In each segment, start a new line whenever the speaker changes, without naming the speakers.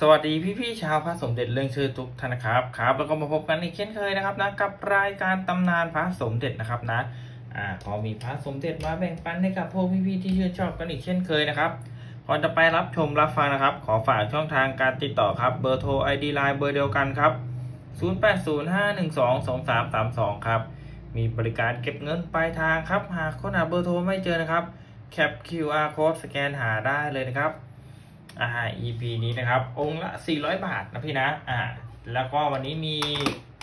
สวัสดีพี่ๆชาวพระสมเด็จเรื่องชื่อทุกท่านนะครับครับ แล้วก็มาพบกันอีกเช่นเคยนะครับนะกับรายการตำนานพระสมเด็จนะครับนะอ่าก็มีพระสมเด็จมาแบ่งปันให้กับพวกพี่ๆที่ชื่นชอบกันอีกเช่นเคยนะครับก่อนจะไปรับชมรับฟังนะครับ ขอฝากช่องทางการติดต่อครับเบอร์โทร ID Line เบอร์เดียวกันครับ 0805122332 ครับ มีบริการเก็บเงินปลายทางครับ หากค้นหาเบอร์โทรไม่เจอนะครับแคป QR code สแกนหาได้เลยนะครับ อ่า EP นี้นะครับ องค์ละ 400 บาทนะพี่นะ อ่า แล้วก็วันนี้มี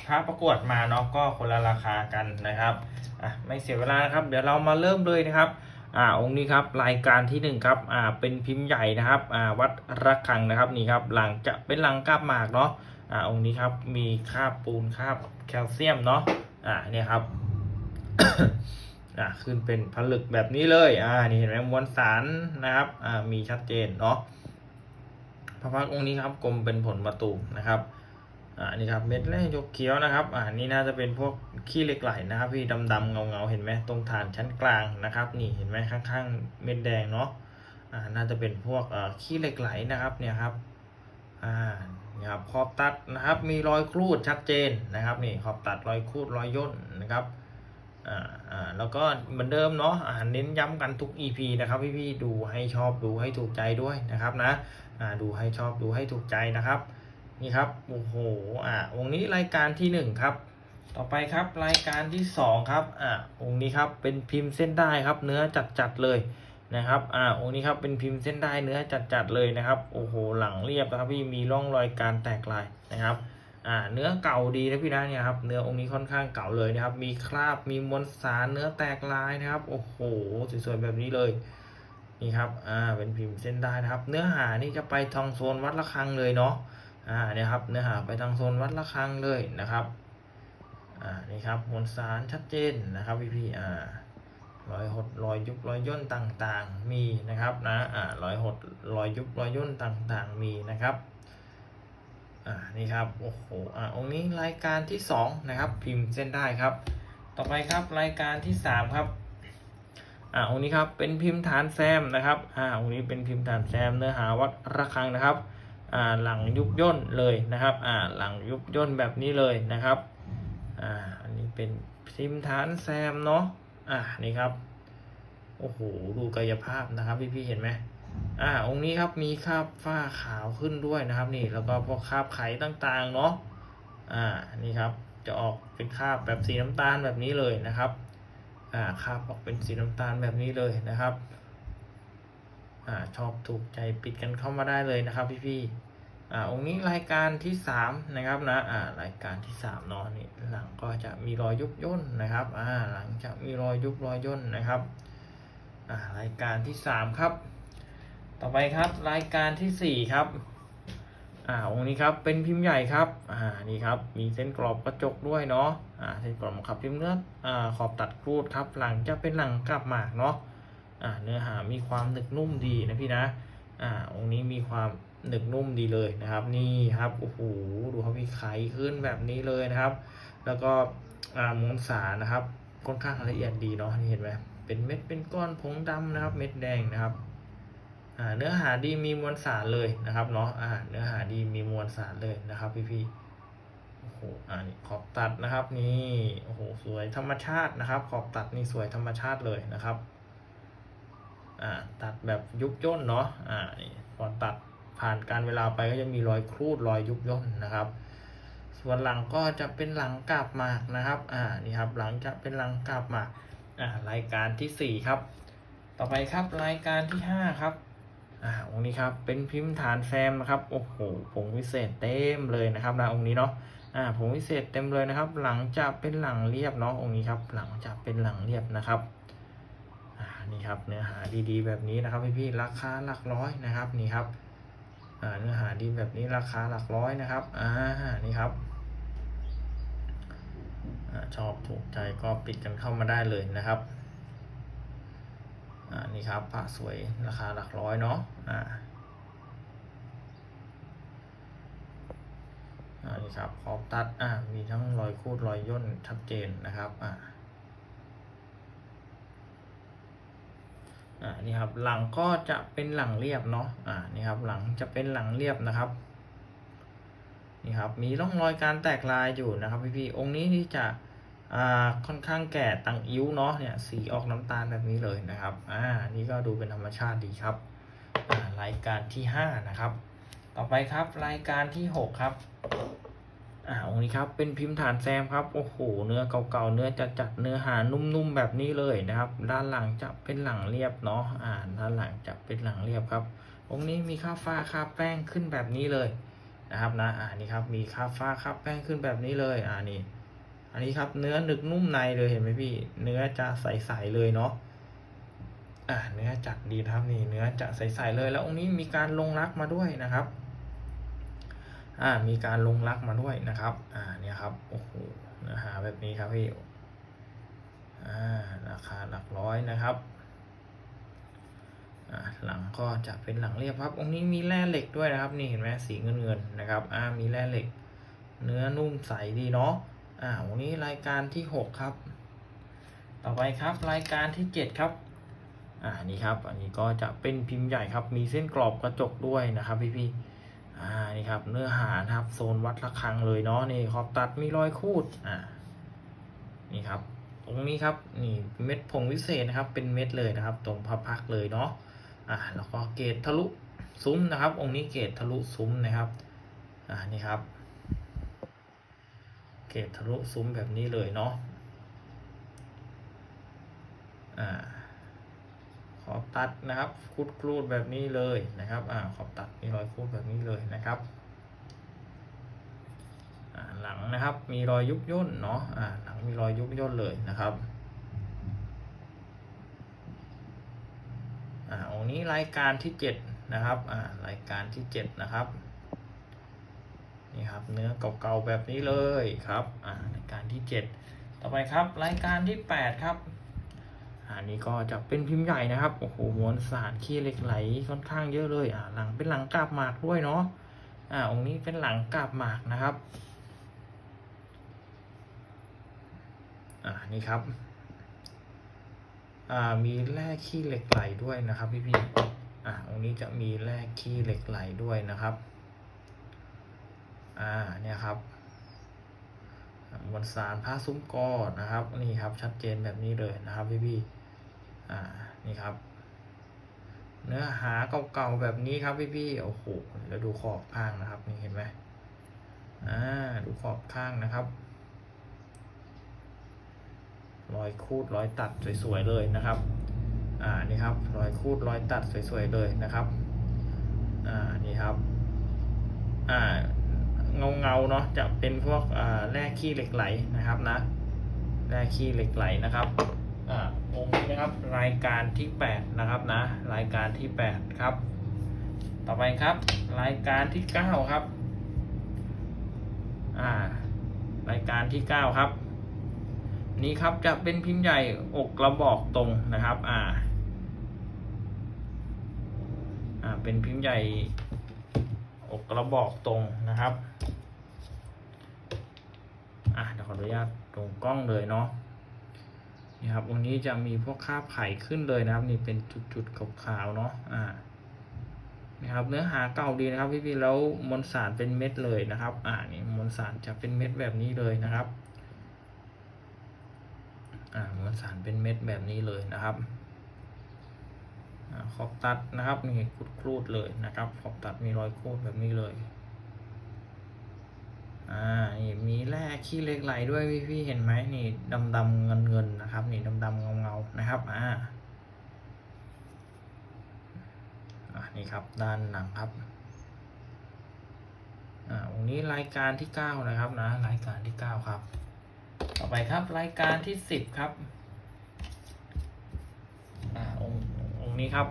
พระประกวดมาเนาะก็คนละราคากันนะครับอะไม่เสียเวลานะครับ เดี๋ยวเรามาเริ่มเลยนะครับอ่าองค์นี้ครับรายการที่หนึ่งครับอ่าเป็นพิมพ์ใหญ่นะครับอ่าวัดระฆังนะครับนี่ครับหลังจะเป็นหลังกาบหมากเนาะอ่าองค์นี้ครับมีคาบปูนคาบแคลเซียมเนาะอ่าเนี่ยครับอ่าขึ้นเป็นผลึกแบบนี้เลยอ่านี่เห็นไหมมวลสารนะครับอ่ามีชัดเจนเนาะ พระพักองค์นี้ครับกลมเป็นผลประตูนะครับอ่านี่ครับเม็ดแรกยกเขียวนะครับอ่านี่น่าจะเป็นพวกขี้เหล็กไหลนะครับ พี่ดำๆเงาๆเห็นไหมตรงฐานชั้นกลางนะครับ นี่เห็นไหมข้างๆเม็ดแดงเนาะอ่าน่าจะเป็นพวกอ่ขี้เหล็กไหลนะครับเนี่ยครับอ่านี่ครับขอบตัดนะครับมีรอยครูดชัดเจนนะครับนี่ขอบตัดรอยครูดรอยย่นนะครับ อ่าอ่าแล้วก็เหมือนเดิมเนาะอ่าเน้นย้ำกันทุก EP นะครับพี่ๆดูให้ชอบดูให้ถูกใจด้วยนะครับนะอ่าดูให้ชอบดูให้ถูกใจนะครับ นี่ครับโอ้โหอ่าองนี้รายการที่หนึ่งครับ ต่อไปครับรายการที่สองครับอ่าองนี้ครับเป็นพิมพ์เส้นได้ครับ เนื้อจัดๆเลยนะครับ อ่าองค์นี้ครับ เป็นพิมพ์เส้นได้เนื้อจัดๆเลยนะครับ โอ้โห หลังเรียบนะครับพี่ มีร่องรอยการแตกลายนะครับ อ่าเนื้อเก่าดีนะพี่นะเนี่ยครับเนื้อองค์นี้ค่อนข้างเก่าเลยนะครับมีคราบมีมวลสารเนื้อแตกลายนะครับ โอ้โหสวยๆแบบนี้เลยนี่ครับอ่าเป็นพิมพ์เส้นได้นะครับ เนื้อหานี่จะไปทางโซนวัดระฆังเลยเนาะอ่าเนี่ยครับเนื้อหาไปทางโซนวัดระฆังเลยนะครับอ่านี่ครับมวลสารชัดเจนนะครับพี่พี่ๆอ่ารอยหดรอยยุบรอยย่นต่างๆมีนะครับนะอ่ารอยหดรอยยุบรอยย่นต่างๆมีนะครับ อ่านี่ครับโอ้โหอ่าองค์นี้รายการที่สองนะครับ พิมพ์เส้นได้ครับ ต่อไปครับรายการที่สามครับอ่าองค์นี้ครับเป็นพิมพ์ฐานแซมนะครับอ่าองค์นี้เป็นพิมพ์ฐานแซมเนื้อหาวัดระฆังนะครับอ่าหลังยุบย่นเลยนะครับอ่าหลังยุบย่นแบบนี้เลยนะครับอ่าอันนี้เป็นพิมพ์ฐานแซมเนาะอ่านี่ครับโอ้โหดูกายภาพนะครับพี่ๆเห็นไหม อ่าองค์นี้ครับมีคราบฝ้าขาวขึ้นด้วยนะครับ นี่แล้วก็พวกคราบไขต่างๆเนาะอ่านี่ครับจะออกเป็นคราบแบบสีน้ำตาลแบบนี้เลยนะครับอ่าคราบออกเป็นสีน้ำตาลแบบนี้เลยนะครับอ่าชอบถูกใจปิดกันเข้ามาได้เลยนะครับ พี่ๆอ่าองค์นี้รายการที่สามนะครับนะอ่ารายการที่สามเนาะนี่หลังก็จะมีรอยยุบย่นนะครับอ่าหลังจะมีรอยยุบรอยย่นนะครับอ่ารายการที่สามครับ ต่อไปครับรายการที่สี่ครับ อ่าองค์นี้ครับเป็นพิมพ์ใหญ่ครับ อ่านี่ครับมีเส้นกรอบกระจกด้วยเนาะ อ่าเส้นกรอบขับพิมพ์เนื้ออ่าขอบตัดครูดครับ หลังจะเป็นหลังกลับหมากเนาะ อ่าเนื้อหามีความหนึกนุ่มดีนะพี่นะ อ่าองค์นี้มีความหนึกนุ่มดีเลยนะครับ นี่ครับโอ้โหดูครับพี่ไขขึ้นแบบนี้เลยนะครับ แล้วก็อ่ามวลสานะครับค่อนข้างละเอียดดีเนาะนี่เห็นไหมเป็นเม็ดเป็นก้อนผงดำนะครับ เม็ดแดงนะครับ เนื้อหาดีมีมวลสารเลยนะครับเนาะเนื้อหาดีมีมวลสารเลยนะครับพี่ๆโอ้โหอ่านี่ขอบตัดนะครับนี่โอ้โหสวยธรรมชาตินะครับ ขอบตัดนี่สวยธรรมชาติเลยนะครับอ่าตัดแบบยุบย่นเนาะอ่านี่พอตัดผ่านการเวลาไปก็จะมีรอยครูดรอยยุบย่นนะครับ ส่วนหลังก็จะเป็นหลังกาบหมากนะครับอ่านี่ครับหลังจะเป็นหลังกาบหมากอ่ารายการที่สี่ครับ ต่อไปครับรายการที่ห้าครับ อ่าองค์นี้ครับเป็นพิมพ์ฐานแซมนะครับโอ้โหผงวิเศษเต็มเลยนะครับนะองค์นี้เนาะอ่าผงวิเศษเต็มเลยนะครับ หลังจะเป็นหลังเรียบเนาะองค์นี้ครับ หลังจะเป็นหลังเรียบนะครับอ่านี่ครับเนื้อหาดีๆ แบบนี้นะครับพี่ๆราคาหลักร้อยนะครับนี่ครับอ่าเนื้อหาดีแบบนี้ราคาหลักร้อยนะครับอ่านี่ครับอ่าชอบถูกใจก็ปิดกันเข้ามาได้เลยนะครับ อ่านี่ครับผ้าสวยราคาหลักร้อยเนาะอ่าอ่านี่ครับขอบตัดอ่ามีทั้งรอยคูดรอยย่นชัดเจนนะครับอ่าอ่านี่ครับหลังก็จะเป็นหลังเรียบเนาะอ่านี่ครับหลังจะเป็นหลังเรียบนะครับนี่ครับมีร่องรอยการแตกลายอยู่นะครับพี่ๆองค์นี้นี่จะ อ่าค่อนข้างแก่ตังอิ้วเนาะเนี่ยสีออกน้ำตาลแบบนี้เลยนะครับอ่านี่ก็ดูเป็นธรรมชาติดีครับอ่ารายการที่ห้านะครับ ต่อไปครับรายการที่หกครับอ่าองค์นี้ครับเป็นพิมพ์ฐานแซมครับโอ้โหเนื้อเก่าๆเนื้อจัดจัดๆเนื้อหานุ่มๆแบบนี้เลยนะครับ ด้านหลังจะเป็นหลังเรียบเนาะอ่าด้านหลังจะเป็นหลังเรียบครับ องค์นี้มีค่าฟ้าค่าแป้งขึ้นแบบนี้เลยนะครับนะอ่านี่ครับมีค่าฟ้าค่าแป้งขึ้นแบบนี้เลยอ่านี่ อันนี้ครับเนื้อหนึกนุ่มในเลยเห็นไหมพี่ เนื้อจะใสๆเลยเนาะอ่าเนื้อจัดดีครับนี่เนื้อจะใสๆเลย แล้วองค์นี้มีการลงรักมาด้วยนะครับอ่ามีการลงรักมาด้วยนะครับอ่าเนี่ยครับโอ้โหเนื้อหาแบบนี้ครับพี่อ่าราคาหลักร้อยนะครับอ่าหลังก็จะเป็นหลังเรียบครับ องค์นี้มีแร่เหล็กด้วยนะครับ นี่เห็นไหมสีเงินเงินนะครับ อ่ามีแร่เหล็ก เนื้อนุ่มใสดีเนาะ อ่าวันนี้รายการที่หกครับ ต่อไปครับรายการที่เจ็ดครับอ่านี่ครับ อันนี้ก็จะเป็นพิมพ์ใหญ่ครับ มีเส้นกรอบกระจกด้วยนะครับ พี่พี่อ่านี่ครับ เนื้อหาครับโซนวัดระฆังเลยเนาะนี่ขอบตัดมีรอยคูดอ่านี่ครับ ตรงนี้ครับนี่เม็ดผงวิเศษนะครับ เป็นเม็ดเลยนะครับ ตรงพับพักเลยเนาะอ่าแล้วก็เกตทะลุซุ้มนะครับ องค์นี้เกตทะลุซุ้มนะครับอ่านี่ครับ เกตทะลุซุ้มแบบนี้เลยเนาะอ่าขอบตัดนะครับคูดครูดแบบนี้เลยนะครับอ่าขอบตัดมีรอยคูดแบบนี้เลยนะครับอ่าหลังนะครับมีรอยยุบย่นเนาะอ่าหลังมีรอยยุบย่นเลยนะครับอ่าองนี้รายการที่เจ็ดนะครับอ่ารายการที่เจ็ดนะครับ นี่ครับเนื้อเก่าๆแบบนี้เลยครับอ่ารายการที่เจ็ดต่อไปครับรายการที่แปดครับอันนี้ก็จะเป็นพิมพ์ใหญ่นะครับโอ้โหมวลสารขี้เหล็กไหลค่อนข้างเยอะเลยอ่าหลังเป็นหลังกาบหมากด้วยเนาะอ่าองค์นี้เป็นหลังกาบหมากนะครับอ่านี่ครับอ่ามีแร่ขี้เหล็กไหลด้วยนะครับพี่ๆอ่าองค์นี้จะมีแร่ขี้เหล็กไหลด้วยนะครับ อ่าเนี่ยครับมวลสารผ้าซุ้มกอนะครับนี่ครับชัดเจนแบบนี้เลยนะครับพี่พี่อ่านี่ครับ เนื้อหาเก่าๆแบบนี้ครับพี่พี่โอ้โหแล้วดูขอบข้างนะครับนี่เห็นไหมอ่าดูขอบข้างนะครับรอยคูดรอยตัดสวยๆเลยนะครับ อ่า นี่ครับ รอยคูดรอยตัดสวยๆเลยนะครับ อ่า นี่ครับ อ่า เงาเงาเนาะจะเป็นพวกอ่าแร่ขี้เหล็กไหลนะครับนะแร่ขี้เหล็กไหลนะครับอ่าองค์นี้นะครับรายการที่แปดนะครับนะ รายการที่แปดครับ ต่อไปครับ รายการที่เก้าครับอ่ารายการที่เก้าครับ นี่ครับจะเป็นพิมพ์ใหญ่อกกระบอกตรงนะครับอ่าอ่าเป็นพิมพ์ใหญ่ อกกระบอกตรงนะครับอะเดี๋ยวขออนุญาตตรงกล้องเลยเนาะนี่ครับวันนี้จะมีพวกคราบไข่ขึ้นเลยนะครับ นี่เป็นจุดๆขาวๆเนาะอ่านะครับเนื้อหาเก่าดีนะครับพี่ๆแล้วมวลสารเป็นเม็ดเลยนะครับ อ่านี่มวลสารจะเป็นเม็ดแบบนี้เลยนะครับ อ่ามวลสารเป็นเม็ดแบบนี้เลยนะครับ ขอบตัดนะครับนี่ครูดเลยนะครับ ขอบตัดมีรอยครูดแบบนี้เลยอ่านี่มีแร่ขี้เล็กไหลด้วยพี่พี่ๆเห็นไหมนี่ดำดำเงินเงินๆนะครับ นี่ดำดำเงาเงาๆนะครับอ่าอ่านี่ครับด้านหลังครับอ่าวันนี้รายการที่เก้านะครับนะรายการที่เก้าครับ ต่อไปครับรายการที่สิบครับ อ่าองค์ องค์นี้ครับ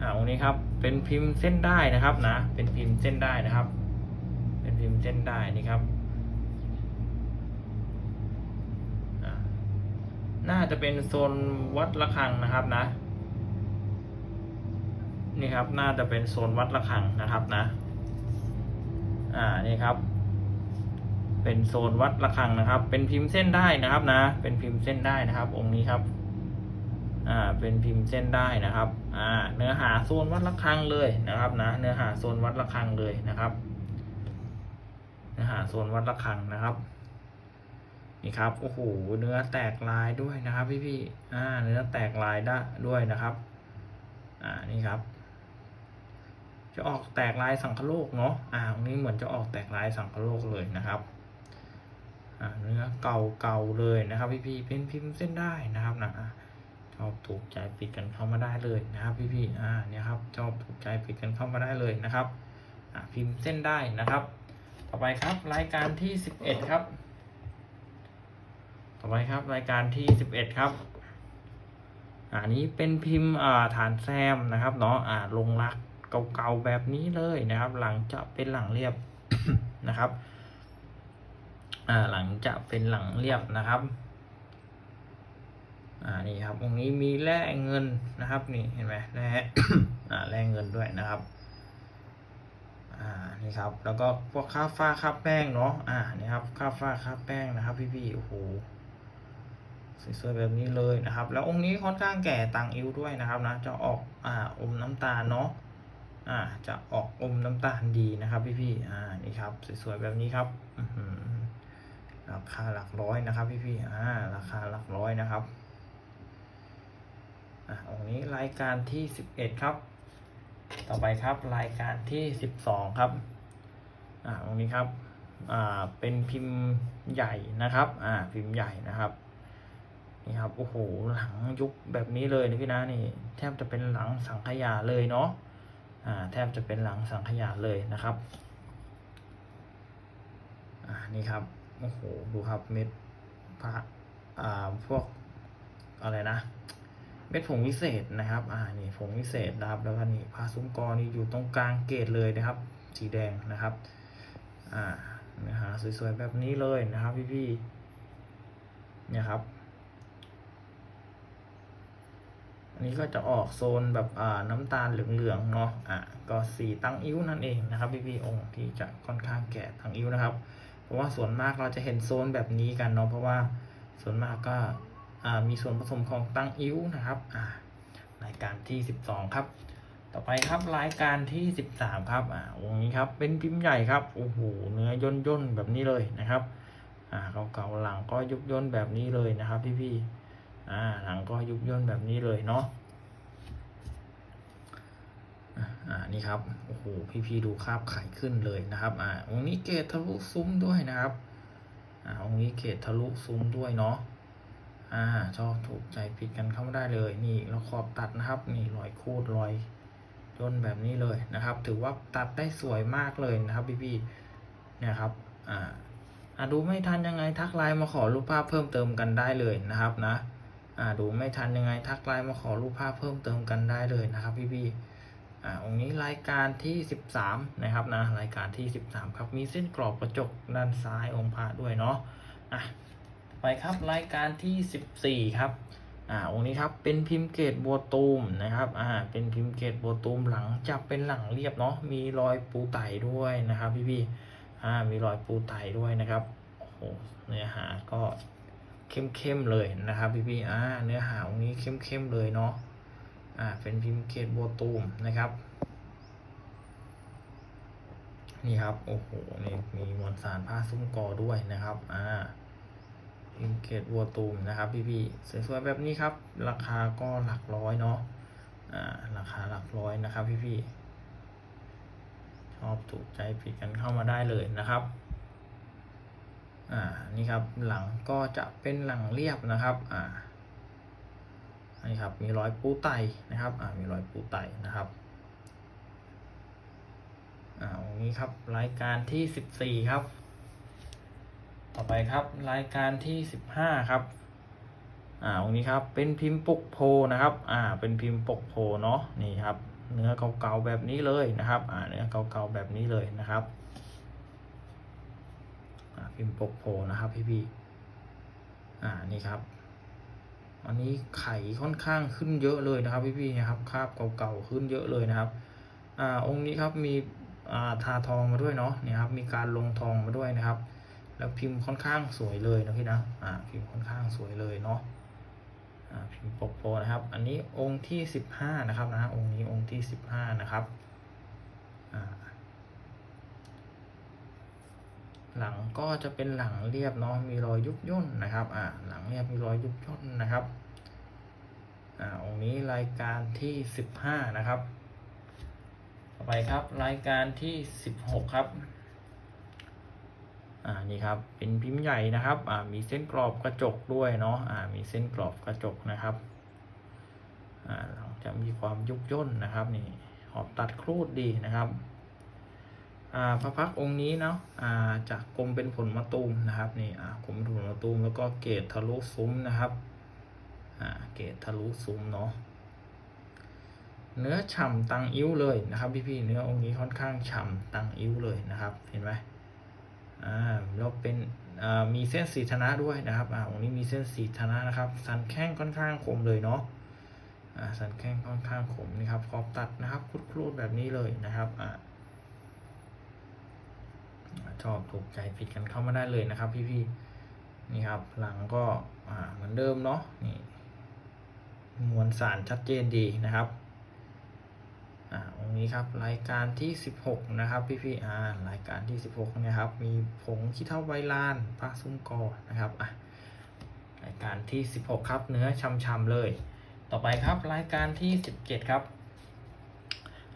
อ่าองค์นี้ครับ เป็นพิมพ์เส้นได้นะครับนะ เป็นพิมพ์เส้นได้นะครับ เป็นพิมพ์เส้นได้นี่ครับอ่าน่าจะเป็นโซนวัดระฆังนะครับนะ นี่ครับน่าจะเป็นโซนวัดระฆังนะครับนะ อ่านี่ครับ เป็นโซนวัดระฆังนะครับ เป็นพิมพ์เส้นได้นะครับนะ เป็นพิมพ์เส้นได้นะครับ องค์นี้ครับ อ่าเป็นพิมพ์เส้นได้นะครับอ่าเนื้อหาโซนวัดระฆังเลยนะครับนะเนื้อหาโซนวัดระฆังเลยนะครับ เนื้อหาโซนวัดระฆังนะครับนี่ครับโอ้โหเนื้อแตกลายด้วยนะครับ พี่พี่อ่า เนื้อแตกลายได้ด้วยนะครับ อ่านี่ครับ จะออกแตกลายสังคโลกเนาะอ่าตรงนี้เหมือนจะออกแตกลายสังคโลกเลยนะครับอ่าเนื้อเก่าเก่าเลยนะครับ พี่พี่เป็นพิมพ์เส้นได้นะครับนะ ชอบถูกใจปิดกันเข้ามาได้เลยนะครับพี่ๆอ่าเนี่ยครับชอบถูกใจปิดกันเข้ามาได้เลยนะครับอ่าพิมพ์เส้นได้นะครับ ต่อไปครับรายการที่สิบเอ็ดครับ ต่อไปครับรายการที่สิบเอ็ดครับอันนี้เป็นพิมพ์ฐานแซมนะครับเนาะอ่าลงรักเก่าๆแบบนี้เลยนะครับ หลังจะเป็นหลังเรียบนะครับอ่าหลังจะเป็นหลังเรียบนะครับ อ่านี่ครับตรงนี้มีแร่เงินนะครับนี่เห็นไหมแร่อ่าแร่เงินด้วยนะครับอ่านี่ครับแล้วก็พวกค่าฟ้าค่าแป้งเนาะอ่านี่ครับค่าฟ้าค่าแป้งนะครับ พี่ๆโอ้โหสวยๆแบบนี้เลยนะครับ แล้วองค์นี้ค่อนข้างแก่ตังอิ้วด้วยนะครับนะจะออกอ่าอมน้ำตาลเนาะอ่าจะออกอมน้ำตาลดีนะครับ พี่ๆอ่านี่ครับสวยๆแบบนี้ครับอืราคาหลักร้อยนะครับ พี่ๆอ่าราคาหลักร้อยนะครับ อ่าองค์นี้รายการที่สิบเอ็ดครับ ต่อไปครับรายการที่สิบสองครับอ่าองค์นี้ครับอ่าเป็นพิมพ์ใหญ่นะครับอ่าพิมพ์ใหญ่นะครับนี่ครับโอ้โหหลังยุคแบบนี้เลยนะพี่นะนี่ แทบจะเป็นหลังสังขยาเลยเนาะอ่าแทบจะเป็นหลังสังขยาเลยนะครับอ่านี่ครับโอ้โหดูครับเม็ดพระอ่าพวกอะไรนะ เม็ดผงวิเศษนะครับ อ่า นี่ผงวิเศษนะครับ แล้วก็นี่พาซุ้มกอนี่อยู่ตรงกลางเกตเลยนะครับ สีแดงนะครับ อ่าเนื้อหาสวยๆแบบนี้เลยนะครับพี่ๆเนี่ยครับ อันนี้ก็จะออกโซนแบบอ่าน้ำตาลเหลืองๆเนาะ อะก็สีตั้งอิ้วนั่นเองนะครับพี่ๆองค์ที่จะค่อนข้างแก่ตั้งอิ้วนะครับ เพราะว่าส่วนมากเราจะเห็นโซนแบบนี้กันเนาะ เพราะว่าส่วนมากก็ มีส่วนผสมของตังอิ้วนะครับรายการที่สิบสองครับ ต่อไปครับรายการที่สิบสามครับอ่าองนี้ครับเป็นพิมพ์ใหญ่ครับโอ้โหเนื้อย่นย่นแบบนี้เลยนะครับอ่าเก่าๆหลังก็ยุบย่นแบบนี้เลยนะครับ พี่ๆอ่าหลังก็ยุบย่นแบบนี้เลยเนาะอ่านี่ครับโอ้โหพี่ๆดูคราบไข่ขึ้นเลยนะครับอ่าองนี้เกตทะลุซุ้มด้วยนะครับอ่าองนี้เกตทะลุซุ้มด้วยเนาะ อ่าชอบถูกใจปิดกันเข้ามาได้เลยนี่เราขอบตัดนะครับ นี่รอยคูดรอยย่นแบบนี้เลยนะครับ ถือว่าตัดได้สวยมากเลยนะครับพี่ๆเนี่ยครับอ่าอ่าดูไม่ทันยังไงทักไลน์มาขอรูปภาพเพิ่มเติมกันได้เลยนะครับนะอ่าดูไม่ทันยังไงทักไลน์มาขอรูปภาพเพิ่มเติมกันได้เลยนะครับ พี่ๆอ่าองค์นี้รายการที่ 13 นะครับนะรายการที่ 13 ครับมีเส้นกรอบกระจกด้านซ้ายองค์พระด้วยเนาะอะ ไปครับรายการที่ 14 ครับอ่าองค์นี้ครับเป็นพิมพ์เกตบัวตูมนะครับอ่าเป็นพิมพ์เกตบัวตูมหลังจะเป็นหลังเรียบเนาะมีรอยปูไตด้วยนะครับพี่ๆอ่ามีรอยปูไตด้วยนะครับโอ้โหเนื้อหาก็เข้มๆเลยนะครับพี่ๆอ่าเนื้อหาองค์นี้เข้มๆเลยเนาะอ่าเป็นพิมพ์เกตโบวตูมนะครับนี่ครับโอ้โหนี่มีมวลสารผ้าซุ้มกอด้วยนะครับอ่า พิมพ์เกตโบวตูมนะครับพี่ๆสวยๆแบบนี้ครับ ราคาก็หลักร้อยเนาะอ่าราคาหลักร้อยนะครับพี่ๆชอบถูกใจผิดกันเข้ามาได้เลยนะครับอ่านี่ครับหลังก็จะเป็นหลังเรียบนะครับอ่านี่ครับมีรอยปูไตนะครับอ่ามีรอยปูไตนะครับอ่าตรงนี้ครับรายการที่สิบสี่ครับ ต่อไปครับรายการที่สิบห้าครับ อ่าตรงนี้ครับเป็นพิมพ์ปกโพนะครับ อ่า เป็นพิมพ์ปกโพเนาะนี่ครับ เนื้อเก่าๆแบบนี้เลยนะครับ อ่า เนื้อเก่าๆแบบนี้เลยนะครับ อ่าพิมพ์ปกโพนะครับพี่ๆอ่านี่ครับอันนี้ไข่ค่อนข้างขึ้นเยอะเลยนะครับ พี่ๆนะครับคราบเก่าๆขึ้นเยอะเลยนะครับ อ่าองค์นี้ครับมีอ่าทาทองมาด้วยเนาะเนี่ยครับมีการลงทองมาด้วยนะครับ แล้วพิมพ์ค่อนข้างสวยเลยนะพี่นะอ่าพิมพ์ค่อนข้างสวยเลยเนาะอ่าพิมพ์ปกโพนะครับ อันนี้องค์ที่สิบห้านะครับนะองค์นี้องค์ที่สิบห้านะครับอ่าหลังก็จะเป็นหลังเรียบเนาะมีรอยยุบย่นนะครับอ่าหลังเรียบมีรอยยุบย่นนะครับอ่าองค์นี้รายการที่สิบห้านะครับ ต่อไปครับรายการที่สิบหกครับ อ่านี่ครับเป็นพิมพ์ใหญ่นะครับอ่ามีเส้นกรอบกระจกด้วยเนาะอ่ามีเส้นกรอบกระจกนะครับอ่าจะมีความยุบย่นนะครับนี่ขอบตัดครูดดีนะครับอ่าพระพักองค์นี้เนาะอ่าจากกรมเป็นผลมะตูมนะครับนี่อ่ากรมเป็นผลมะตูมแล้วก็เกตทะลุซุ้มนะครับอ่าเกตทะลุซุ้มเนาะเนื้อฉ่ำตังอิ้วเลยนะครับพี่ๆเนื้อองค์นี้ค่อนข้างฉ่ำตังอิ้วเลยนะครับ เห็นไหม อ่าแล้วเป็นมีเส้นสีธนะด้วยนะครับอ่าองค์นี้มีเส้นสีธนะนะครับ สันแข้งค่อนข้างคมเลยเนาะอ่าสันแข้งค่อนข้างคมนี่ครับขอบตัดนะครับคุดครูดแบบนี้เลยนะครับอ่าชอบถูกใจผิดกันเข้ามาได้เลยนะครับ พี่ๆนี่ครับหลังก็อ่าเหมือนเดิมเนาะนี่มวลสารชัดเจนดีนะครับ อ่าองนี้ครับรายการที่ 16 นะครับพี่พี่อ่ารายการที่ 16นะครับ มีผงขี้เท่าใบลานพระซุ้มกอนะครับอะรายการที่ 16 ครับ เนื้อช่ำๆเลย ต่อไปครับรายการที่ 17 ครับ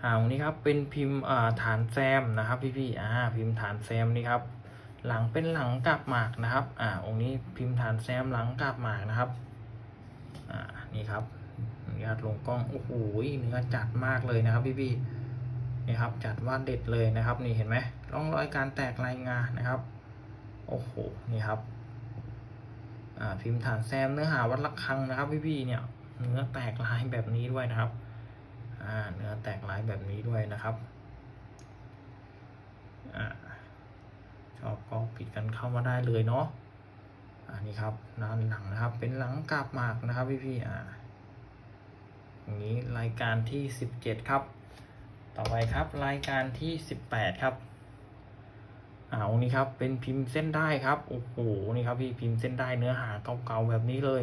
อ่าองนี้ครับเป็นพิมพ์อ่าฐานแซมนะครับพี่พี่อ่าพิมพ์ฐานแซมนี่ครับหลังเป็นหลังกาบหมากนะครับ อ่า องค์นี้พิมพ์ฐานแซมหลังกาบหมากนะครับ อ่า นี่ครับ อนุญาตลงกล้องโอ้โหเนื้อจัดมากเลยนะครับพี่พี่ๆนี่ครับจัดว่าเด็ดเลยนะครับ นี่เห็นไหมร่องรอยการแตกลายงานะครับโอ้โหนี่ครับพิมพ์ฐานแซมเนื้อหาวัดระฆังนะครับ พี่พี่ๆเนี่ยเนื้อแตกลายแบบนี้ด้วยนะครับเนื้อแตกลายแบบนี้ด้วยนะครับอชอบก็ผิดกันเข้ามาได้เลยเนาะอ่านี่ครับด้านหลังนะครับ เป็นหลังกาบหมากนะครับพี่พี่ๆอ่า อย่างนี้รายการที่ 17 ครับ ต่อไปครับรายการที่ 18 ครับอ่าวันนี้ครับเป็นพิมพ์เส้นได้ครับโอ้โหนี่ครับพี่พิมพ์เส้นได้เนื้อหาเก่าๆแบบนี้เลย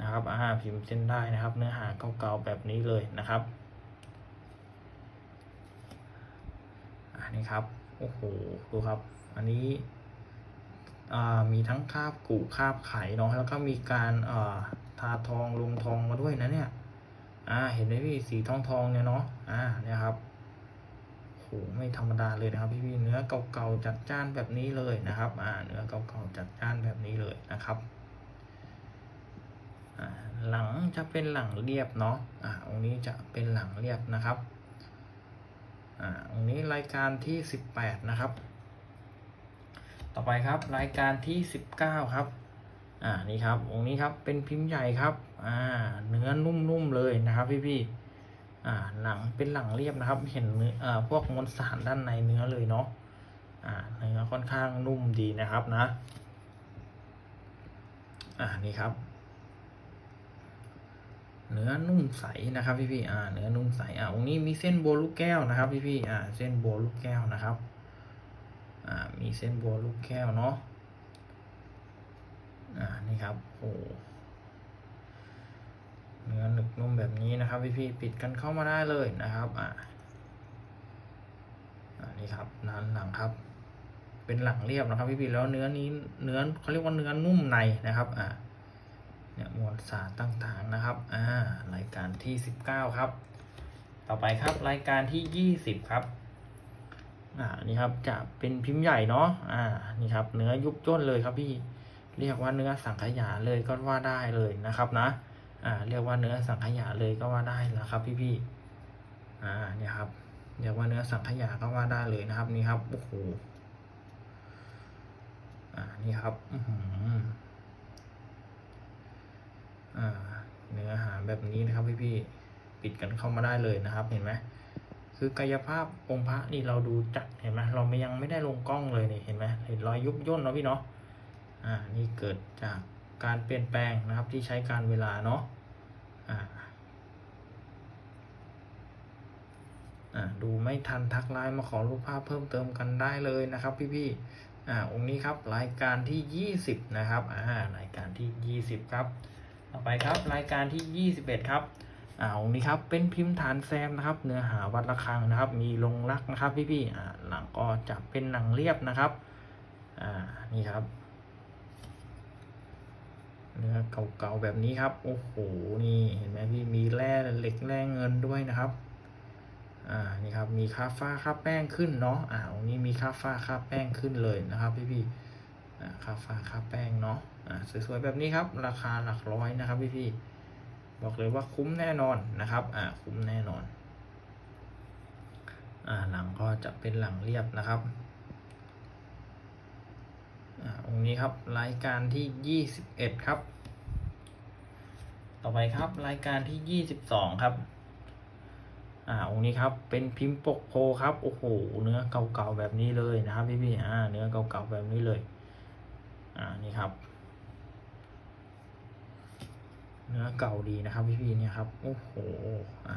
นะครับอ่าพิมพ์เส้นได้นะครับ เนื้อหาเก่าๆแบบนี้เลยนะครับอ่านี่ครับโอ้โหดูครับ อันนี้อ่ามีทั้งคาบกุคาบไข่เนาะแล้วก็มีการอ่าทาทองลงทองมาด้วยนะเนี่ย อ่า เห็นไหมพี่สีทองทองเนี่ยเนาะ อ่า เนี่ยครับโหไม่ธรรมดาเลยนะครับ พี่พี่เนื้อเก่าๆจัดจ้านแบบนี้เลยนะครับ อ่า เนื้อเก่าๆจัดจ้านแบบนี้เลยนะครับ อ่า หลังจะเป็นหลังเรียบเนาะ อ่าองนี้จะเป็นหลังเรียบนะครับ อ่าองนี้รายการที่สิบแปดนะครับ ต่อไปครับรายการที่สิบเก้าครับ อ่านี่ครับองค์นี้ครับเป็นพิมพ์ใหญ่ครับอ่าเนื้อนุ่มๆเลยนะครับพี่ๆอ่าหลังเป็นหลังเรียบนะครับ เห็นเนื้ออ่าพวกมวลสารด้านในเนื้อเลยเนาะอ่าเนื้อค่อนข้างนุ่มดีนะครับนะอ่านี่ครับ เนื้อนุ่มใสนะครับพี่ๆอ่าเนื้อนุ่มใสอ่าองค์นี้มีเส้นโบลูกแก้วนะครับพี่ๆอ่าเส้นโบลูกแก้วนะครับอ่ามีเส้นโบลูกแก้วเนาะ อ่านี่ครับโอ้เนื้อหนึบนุ่มแบบนี้นะครับพี่ๆปิดกันเข้ามาได้เลยนะครับอ่าอ่านี่ครับด้นหลังครับ เป็นหลังเรียบนะครับพี่ๆแล้วเนื้อนี้เนื้อเขาเรียกว่าเนื้อนุ่มในนะครับอ่าเนี่ยมวลสารต่างๆนะครับอ่ารายการที่สิบเก้าครับ ต่อไปครับรายการที่ยี่สิบครับอ่านี่ครับจะเป็นพิมพ์ใหญ่เนาะอ่านี่ครับ เนื้อยุบย่นเลยครับพี่ เรียกว่าเนื้อสังขยาเลยก็ว่าได้เลยนะครับนะอ่าเรียกว่าเนื้อสังขยาเลยก็ว่าได้นะครับ พี่พี่ๆอ่าเนี่ยครับเรียกว่าเนื้อสังขยาก็ว่าได้เลยนะครับ นี่ครับโอ้โหอ่านี่ครับอือหืออ่าเนื้อหาแบบนี้นะครับพี่พี่ๆปิดกันเข้ามาได้เลยนะครับ เห็นไหมคือกายภาพองค์พระนี่เราดูจัดเห็นไหมเราไม่ยังไม่ได้ลงกล้องเลยนี่เห็นไหมเห็นรอยยุบย่นเนาะพี่เนาะ อ่านี่เกิดจากการเปลี่ยนแปลงนะครับที่ใช้การเวลาเนาะอ่าอ่าดูไม่ทันทักไลน์มาขอรูปภาพเพิ่มเติมกันได้เลยนะครับพี่ๆอ่าองค์นี้ครับรายการที่ยี่สิบนะครับอ่ารายการที่ยี่สิบครับ ต่อไปครับรายการที่ยี่สิบเอ็ดครับอ่าองค์นี้ครับเป็นพิมพ์ฐานแซมนะครับ เนื้อหาวัดระฆังนะครับ มีลงรักนะครับพี่ๆอ่าหลังก็จะเป็นหนังเรียบนะครับอ่านี่ครับ เนื้อเก่าๆแบบนี้ครับ โอ้โห นี่เห็นไหมพี่ มีแร่เหล็กแร่เงินด้วยนะครับ อ่า นี่ครับ มีค่าฟ้าค่าแป้งขึ้นเนาะ อ่าตรงนี้มีค่าฟ้าค่าแป้งขึ้นเลยนะครับ พี่พี่ๆอ่าค่าฟ้าค่าแป้งเนาะ อ่า สวยๆแบบนี้ครับ ราคาหลักร้อยนะครับพี่พี่ๆบอกเลยว่าคุ้มแน่นอนนะครับ อ่า คุ้มแน่นอน อ่า หลังก็จะเป็นหลังเรียบนะครับ องค์นี้ครับรายการที่ยี่สิบเอ็ดครับ ต่อไปครับรายการที่ยี่สิบสองครับ อ่าองค์นี้ครับเป็นพิมพ์ปกโพครับโอ้โหเนื้อเก่าๆแบบนี้เลยนะครับพี่พี่ๆอ่าเนื้อเก่าๆแบบนี้เลย อ่านี่ครับ เนื้อเก่าดีนะครับพี่พี่ๆเนี่ยครับโอ้โหอ่า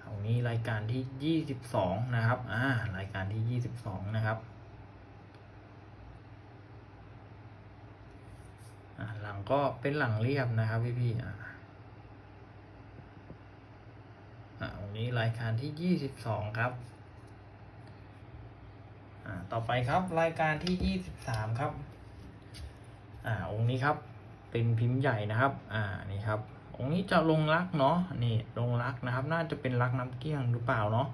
เอานี้ราย การที่ยี่สิบสองนะครับ อ่า รายการที่ยี่สิบสองนะครับอ่าหลังก็เป็นหลังเรียบนะครับพี่พี่ๆอ่าอ่าวันนี้รายการที่ยี่สิบสองครับ อ่า ต่อไปครับรายการที่ยี่สิบสามครับ อ่า องค์นี้ครับ เป็นพิมพ์ใหญ่นะครับ อ่า นี่ครับ องนี้จะลงรักเนาะนี่ลงรักนะครับ น่าจะเป็นรักน้ำเกลี้ยงหรือเปล่าเนาะ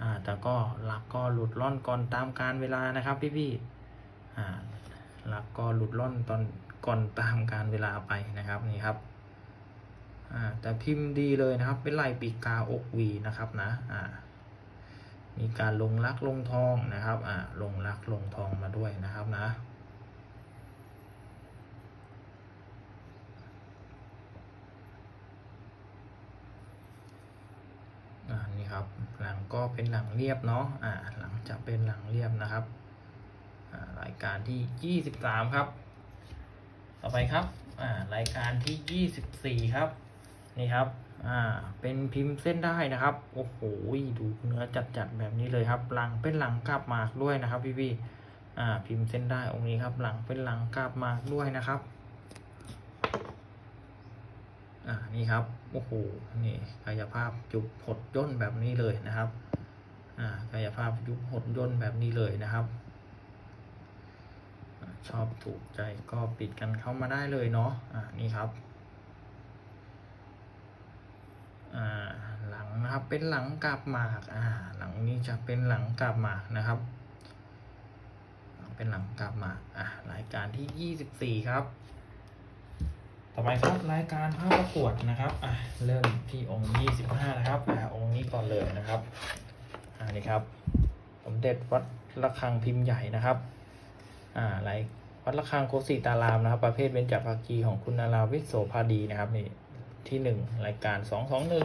อ่าแต่ก็รักก็หลุดล่อนก่อนตามการเวลานะครับพี่พี่อ่ารักก็หลุดล่อนตอนก่อนตามการเวลาไปนะครับนี่ครับอ่าแต่พิมพ์ดีเลยนะครับ เป็นลายปีกกาอกวีนะครับนะอ่ามีการลงรักลงทองนะครับอ่าลงรักลงทองมาด้วยนะครับนะ ครับ หลังก็เป็นหลังเรียบเนาะอ่าหลังจะเป็นหลังเรียบนะครับรายการที่ยี่สิบสามครับ ต่อไปครับอ่ารายการที่ยี่สิบสี่ครับ นี่ครับ อ่า เป็นพิมพ์เส้นได้นะครับ โอ้โห ดูเนื้อจัดๆแบบนี้เลยครับ หลังเป็นหลังกาบหมากด้วยนะครับพี่ๆอ่า พิมพ์เส้นได้องค์นี้ครับ หลังเป็นหลังกาบหมากด้วยนะครับ อ่านี่ครับโอ้โหนี่กายภาพยุบหดย่นแบบนี้เลยนะครับอ่ากายภาพยุบหดย่นแบบนี้เลยนะครับชอบถูกใจก็ปิดกันเข้ามาได้เลยเนาะอ่านี่ครับอ่าหลังนะครับเป็นหลังกาบหมากอ่าหลังนี้จะเป็นหลังกาบหมากนะครับ เป็นหลังกาบหมากอ่ารายการที่ยี่สิบสี่ครับ ต่อไปครับรายการภาพประกวดนะครับอะเริ่มที่องค์ยี่สิบห้านะครับอ่าองค์นี้ก่อนเลยนะครับอ่านี่ครับสมเด็จวัดระฆังพิมพ์ใหญ่นะครับอ่าลายวัดระฆังโคสิตารามนะครับ ประเภทเบญจภาคีของคุณนาราวิศโสภาดีนะครับนี่ที่หนึ่งรายการสองสองหนึ่ง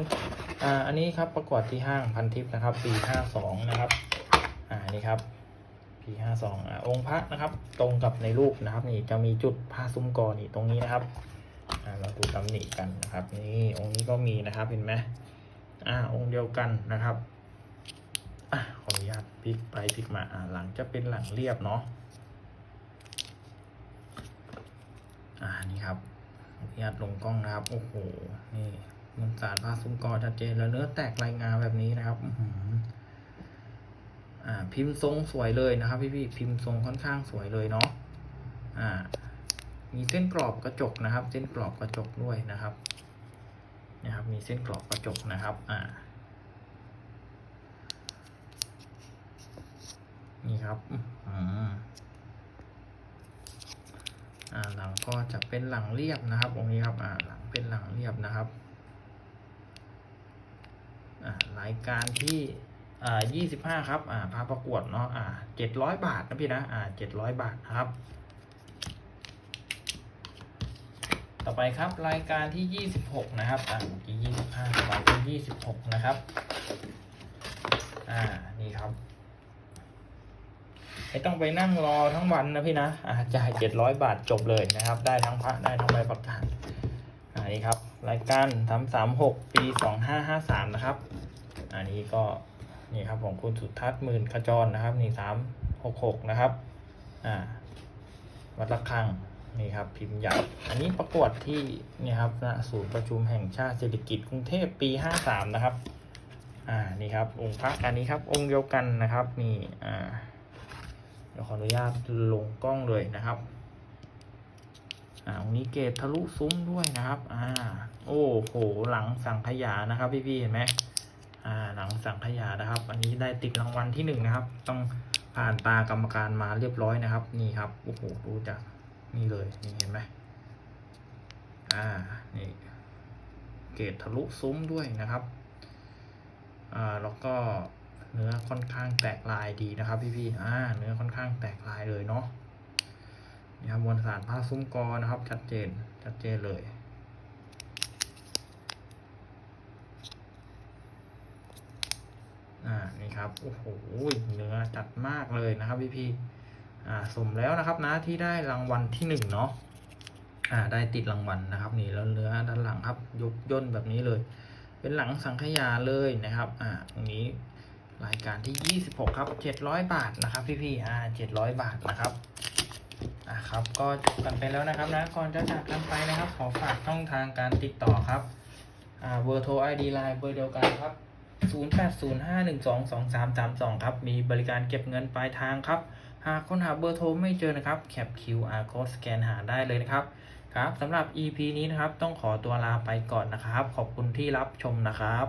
อ่าอันนี้ครับประกวดที่ห้างพันทิพย์นะครับปีห้าสองนะครับอ่านี่ครับปีห้าสองอ่าองค์พระนะครับ ตรงกับในรูปนะครับ นี่จะมีจุดผ้าซุ้มกอนี่ตรงนี้นะครับ เราดูตำหนิกันนะครับ นี่องค์นี้ก็มีนะครับเห็นไหมอ่าองค์เดียวกันนะครับอะขออนุญาตพลิกไปพลิกมาอ่าหลังจะเป็นหลังเรียบเนาะอ่านี่ครับอนุญาตลงกล้องนะครับโอ้โหนี่มันสารผ้าซุ้มกอชัดเจนแล้วเนื้อแตกลายงาแบบนี้นะครับอืมอ่า พิมพ์ทรงสวยเลยนะครับ พี่พี่ๆพิมพ์ทรงค่อนข้างสวยเลยเนาะอ่า มีเส้นกรอบกระจกนะครับ เส้นกรอบกระจกด้วยนะครับนะครับ มีเส้นกรอบกระจกนะครับอ่านี่ครับอ่าหลังก็จะเป็นหลังเรียบนะครับองนี้ครับอ่าหลังเป็นหลังเรียบนะครับอ่ารายการที่อ่ายี่สิบห้าครับอ่าพาประกวดเนาะอ่าเจ็ดร้อยบาทนะพี่นะอ่าเจ็ดร้อยบาทนะครับ ต่อไปครับ รายการที่ 26 นะครับอ่าเมื่อกี้25ต่อไปเป็น26 นะครับ อ่า นี่ครับไม่ต้องไปนั่งรอทั้งวันนะพี่นะอ่าจ่าย700 บาทจบเลยนะครับ ได้ทั้งพระได้ทั้งใบประกาศอ่านี่ครับ รายการ336 ปี 2553 นะครับ อันนี้ก็ นี่ครับของคุณสุทัศน์หมื่นขจรนะครับ นี่366 นะครับ อ่า วัดระฆัง นี่ครับพิมพ์ใหญ่ อันนี้ประกวดที่นี่ครับณศูนย์ประชุมแห่งชาติเศรษฐกิจกรุงเทพปีห้าสามนะครับ อ่านี่ครับองค์พระอันนี้ครับ องค์เดียวกันนะครับนี่อ่าเดี๋ยวขออนุญาตลงกล้องเลยนะครับอ่าองค์นี้เกตทะลุซุ้มด้วยนะครับอ่าโอ้โหหลังสังขยานะครับพี่ๆเห็นไหมอ่าหลังสังขยานะครับ อันนี้ได้ติดรางวัลที่หนึ่งนะครับ ต้องผ่านตากรรมการมาเรียบร้อยนะครับ นี่ครับโอ้โหดูจาก นี่เลยนี่เห็นไหมอ่านี่เกตทะลุซุ้มด้วยนะครับอ่าแล้วก็เนื้อค่อนข้างแตกลายดีนะครับพี่ๆอ่าเนื้อค่อนข้างแตกลายเลยเนาะนี่ครับมวลสารผ้าซุ้มกอนะครับชัดเจนชัดเจนเลยอ่านี่ครับโอ้โหเนื้อจัดมากเลยนะครับพี่ๆ อ่าสมแล้วนะครับนะที่ได้รางวัลที่หนึ่งเนาะอ่าได้ติดรางวัลนะครับนี่แล้วเนื้อด้านหลังครับยกย่นแบบนี้เลย เป็นหลังสังขยาเลยนะครับอ่าตรงนี้รายการที่ 26 ครับ 700 บาทนะครับ พี่พี่ๆอ่า700 บาทนะครับอ่าครับก็จบกันไปแล้วนะครับนะก่อนจะจากกันไปนะครับ ขอฝากช่องทางการติดต่อครับอ่าเบอร์โทร ID Line เบอร์เดียวกันครับ 0805122332 ครับ มีบริการเก็บเงินปลายทางครับ หากค้นหาเบอร์โทรไม่เจอนะครับแคป QR code สแกนหาได้เลยนะครับครับสำหรับ EP นี้นะครับต้องขอตัวลาไปก่อนนะครับ ขอบคุณที่รับชมนะครับ